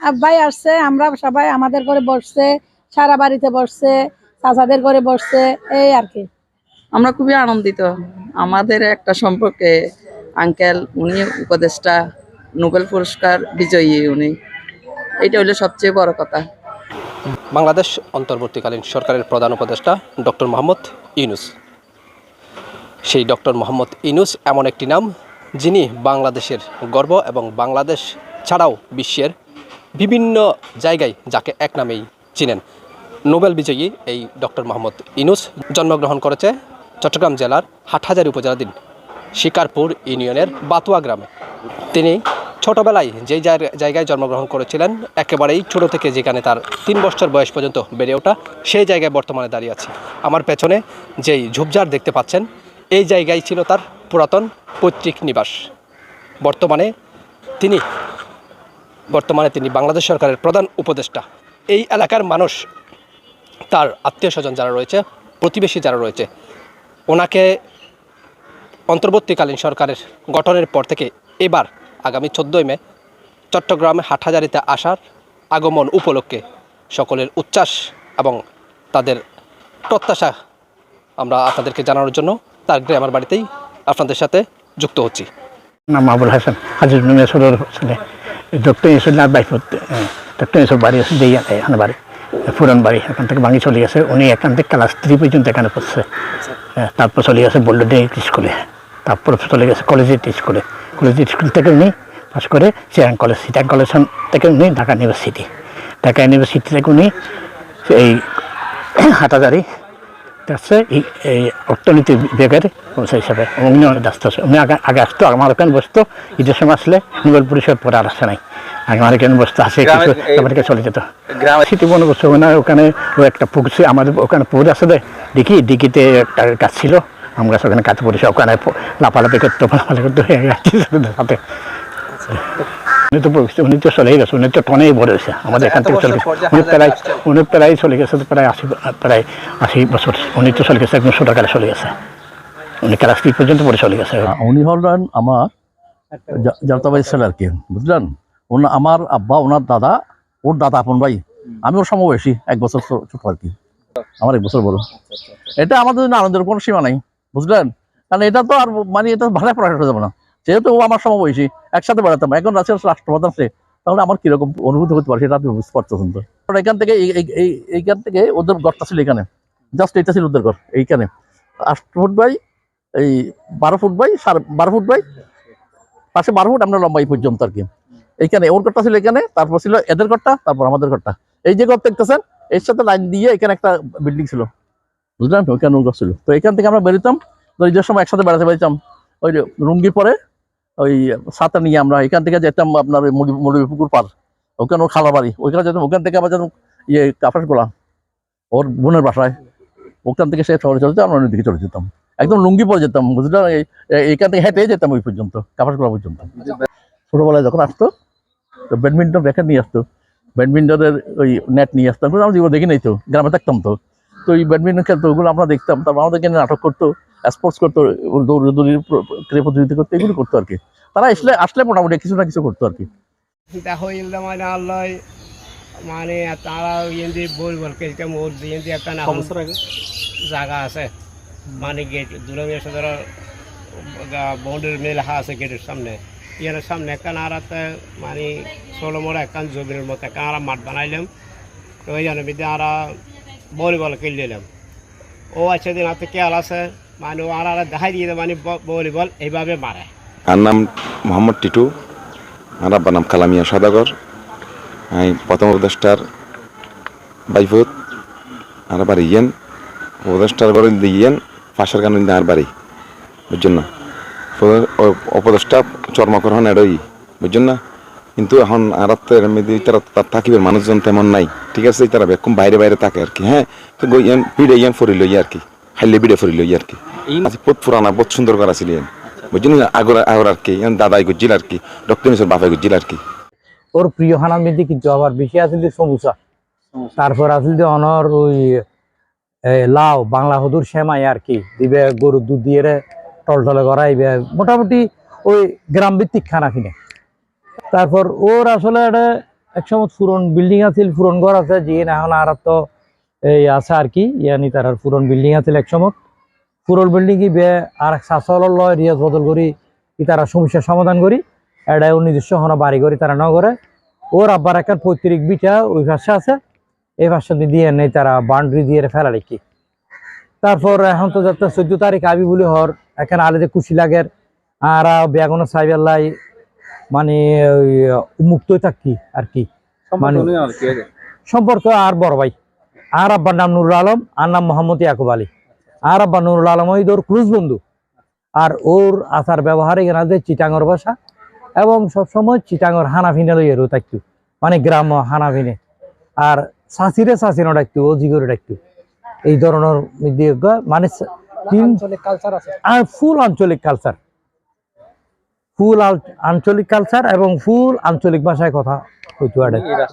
আব্বাই আসছে আমরা সবাই আমাদের ঘরে বসছে সারা বাড়িতে বসছে চাচাদের ঘরে বসছে এই আর কি। আমরা খুবই আনন্দিত। আমাদের একটা সম্পর্কে আঙ্কেল উনি উপদেষ্টা নোবেল পুরস্কার বিজয়ী উনি। এটা হলো সবচেয়ে বড় কথা। বাংলাদেশ অন্তর্বর্তীকালীন সরকারের প্রধান উপদেষ্টা ডক্টর মোহাম্মদ ইউনুস। সেই ডক্টর মোহাম্মদ ইউনুস এমন একটি নাম যিনি বাংলাদেশের গর্ব এবং বাংলাদেশ ছাড়াও বিশ্বের বিভিন্ন জায়গায় যাকে এক নামেই চিনেন। নোবেল বিজয়ী এই ডক্টর মোহাম্মদ ইনুস জন্মগ্রহণ করেছে চট্টগ্রাম জেলার হাটহাজারী উপজেলাধীন শিকারপুর ইউনিয়নের বাতুয়া গ্রামে। তিনি ছোটবেলায় জায়গা- জায়গায় জন্মগ্রহণ করেছিলেন, একেবারেই ছোট থেকে যেখানে তার তিন বছর বয়স পর্যন্ত বেড়ে ওঠা, সেই জায়গায় বর্তমানে দাঁড়িয়ে আছে। আমার পেছনে যেই ঝোপঝাড় দেখতে পাচ্ছেন, এই জায়গায় ছিল তার পুরাতন পৈতৃক নিবাস। বর্তমানে তিনি বর্তমানে তিনি বাংলাদেশ সরকারের প্রধান উপদেষ্টা। এই এলাকার মানুষ, তার আত্মীয় স্বজন যারা রয়েছে, প্রতিবেশী যারা রয়েছে, ওনাকে অন্তর্বর্তীকালীন সরকারের গঠনের পর থেকে এবার আগামী চোদ্দোই মে চট্টগ্রামে হাটহাজারিতে আসার আগমন উপলক্ষে সকলের উচ্ছ্বাস এবং তাদের প্রত্যাশা আমরা আপনাদেরকে জানানোর জন্য তার গ্রামের বাড়িতেই আপনাদের সাথে যুক্ত হচ্ছি। নাম আবুল হাসান হাজির ছেলে। ডক্টর ইসুল্লাহ বাইফত ডক্টর ইসুর বাড়ি আছে যেই এখানে বাড়ি পুরান বাড়ি এখান থেকে ভাঙি চলে গেছে। উনি এখান থেকে ক্লাস থ্রি পর্যন্ত এখানে পড়ছে। হ্যাঁ, তারপর চলে গেছে বল্লডে স্কুলে। তারপর চলে গেছে কলেজের স্কুলে। কলেজের স্কুল থেকে উনি পাস করে চিরাং কলেজ চিরাং কলেজ থেকে উনি ঢাকা ইউনিভার্সিটি ঢাকা ইউনিভার্সিটি থেকে উনি এই হাটাজারি আছে এই এই অর্থনীতি বিভাগের প্রফেসর হিসাবে অনেক ব্যস্ত আছে। উনি আগে আগে আসতো আমার ওখানে বসতো ঈদের সময় আসলে নোবেল পুরস্কার পরে আর আসে নাই। আমার এখানে বসতো আসে কিছু আমেরিকা চলে যেত। স্মৃতি মনে করছে ওখানে ওখানে ও একটা পুকুর আমাদের ওখানে পুকুর আছে দেখি দিঘিতে একটা গাছ ছিল আম গাছ ওখানে কাছে পড়েছে ওখানে লাফালাফি করতো লাফালাফি করতো সাথে উনি তো উনি তো চলেই গেছে উনি তো টনেই বড় হয়েছে আমাদের এখান থেকে চলে গেছে উনি প্রায় উনি প্রায় চলে গেছে প্রায় আশি প্রায় আশি বছর উনি তো চলে গেছে একদম ছোটকালে চলে গেছে। উনি ক্লাস থ্রি পর্যন্ত পরে চলে গেছে। উনি হলেন আমার জা- ছেলে আর কি বুঝলেন? আমার আব্বা ওনার দাদা ওর দাদা আপন ভাই। আমি ওর সমবয়সী এক বছর ছোট আর কি। আমার এক বছর বড়। এটা আমাদের জন্য আনন্দের কোনো সীমা নাই বুঝলেন? কারণ এটা তো আর মানে এটা ভালো পড়া হয়ে যাবে না। যেহেতু ও আমার সমবয়সী, একসাথে বেড়াতাম, এখন রাশিয়ার রাষ্ট্রপ্রধান সে, তাহলে আমার কীরকম অনুভূতি হতে পারে সেটা আপনি বুঝতে পারতেছেন তো। কারণ এখান থেকে এই- এই- এই এইখান থেকে ওদের ঘরটা ছিল এখানে জাস্ট এটা ছিল ওদের ঘর, এইখানে। আট ফুট বাই, এই বারো ফুট বাই, সাড়ে বারো ফুট বাই, পাশে বারো ফুট, আমরা লম্বা এই পর্যন্ত আর কি। এইখানে ওর ঘরটা ছিল এখানে, তারপর ছিল এদের ঘরটা, তারপর আমাদের ঘরটা। এই যে ঘর দেখতেছেন, এর সাথে লাইন দিয়ে এখানে একটা বিল্ডিং ছিল। বুঝলেন? ওইখানে ওর ঘর ছিল। তো এখান থেকে আমরা বেরোতাম, তো ঈদের সময় একসাথে বেড়াতে বেরোতাম ওই রুঙ্গি পরে ওই ছাতা নিয়ে আমরা এখান থেকে যেতাম আপনার ওই মুড়ি পুকুর পার। ওখানে ওর খালা বাড়ি ওইখানে যেতাম, ওখান থেকে আবার যেতাম ইয়ে কাপাস গোলা। ওর বোনের বাসায়। ওখান থেকে সে শহরে চলে যেতাম আমরা ওই চলে যেতাম। একদম লুঙ্গি পরে যেতাম, বুঝলেন? এই এইখান থেকে হেঁটে যেতাম ওই পর্যন্ত, কাপাস গোলা পর্যন্ত। ছোটবেলায় যখন আসতো, তো ব্যাডমিন্টন র্যাকেট নিয়ে আসতো। ব্যাডমিন্টনের ওই নেট নিয়ে আসতাম আমরা জীবন দেখি নাই তো, গ্রামে থাকতাম তো। তো এই ব্যাডমিন্টন খেলতো ওগুলো আমরা দেখতাম। তারপর আমাদেরকে নাটক করতো স্পোর্টস করতো দৌড় দৌড়ির ক্রিয়া প্রতিযোগিতা করতো এগুলো করতো আর কি। তারা আসলে আসলে মোটামুটি কিছু না কিছু করতো আর কি। দেখো ইলদা মানে আল্লাহ মানে তারা ইন্দি বল বল মোর ইন্দি একটা না জায়গা আছে। মানে গেট দূরের সাথে বাউন্ডারি মেয়ে লেখা আছে গেটের সামনে। ইয়ার সামনে একটা আরাতে মানে ষোলো মোড়া একখান জমির মতো একটা আরা মাঠ বানাইলাম। তো ওই জন্য বিদ্যা আরা ভলিবল খেললাম ও আছে দিন হাতে খেয়াল আছে মানে ও আর দেখাই দিয়ে মানে ভলিবল এইভাবে মারে আর নাম মোহাম্মদ টিটু আর আব্বার নাম কালামিয়া সদাগর আমি প্রথম উপদেষ্টার বাইফুত আর বাড়ি ইয়েন উপদেষ্টার ঘরে ইয়েন পাশের কারণে আর বাড়ি বুঝছেন না উপদেষ্টা চর্মকরণ এড়ই বুঝছেন না কিন্তু এখন আর তো এর মধ্যে তারা তার থাকিবের মানুষজন তেমন নাই। ঠিক আছে তারা বেকুম বাইরে বাইরে থাকে আর কি হ্যাঁ? তো গই ইয়ান পিড়ে ইয়ান ফরিল আর কি হাইলে বিড়ে ফরিল আর কি। আচ্ছা, বহুত পুরানা বহুত সুন্দর করা ছিল ইয়ান না? আগর আগর আর কি ইয়ান দাদাই গুজিল আর কি ডক্টর মিশর বাবাই গুজিল আর কি। ওর প্রিয় খানার মধ্যে কিন্তু আবার বেশি আছিল যে সমুচা? তারপর আছিল যে অনর ওই লাউ বাংলা হদুর সেমাই আর কি দিবে গরুর দুধ দিয়ে রে টলটলে করাইবে মোটামুটি ওই গ্রাম ভিত্তিক খানা কিনে। তারপর ওর আসলে একটা একসময় পুরন বিল্ডিং আছিল পুরন ঘর আছে যিয়ে এখন আর তো এই আছে আর কি, ইয়ানি তার পুরন বিল্ডিং আছিল একসময় পুরন বিল্ডিং কি বে আর শাসল লয় রিয়াজ বদল করি, ই তারা সমস্যার সমাধান করি, এটা ও নিজস্ব হন বাড়ি করি তারা নগরে। ওর আব্বার একটা পৈতৃক বিটা ওই পাশে আছে এই ভাষা দিয়ে নেই তারা বাউন্ডারি দিয়ে ফেলা রেখি তারপর এখন তো যাতে চোদ্দ তারিখ আবি বলে হর, এখানে আলে যে কুশি লাগের, আর বেগুনো সাইবেল্লাই মানে মুক্ত থাকি আর কি। মানে সম্পর্ক আর বড় ভাই। আর আব্বার নাম নুরুল আলম আর নাম মোহাম্মদ ইয়াকুব আলী। আর আব্বা নুরুল আলম ওই তোর ক্রুজ বন্ধু। আর ওর আচার ব্যবহারে এখানে যে চিটাঙর ভাষা। এবং সবসময় চিটাঙর হানাফিনে লইয়েরও থাকতো মানে গ্রাম্য হানাফিনে। আর চাষিরে চাষিনো ডাকতো ও জিগরে ডাকতো। এই ধরনের মানে তিন আর ফুল আঞ্চলিক কালচার ফুল আঞ্চলিক কালচার এবং ফুল আঞ্চলিক ভাষায় কথা হইতো এটা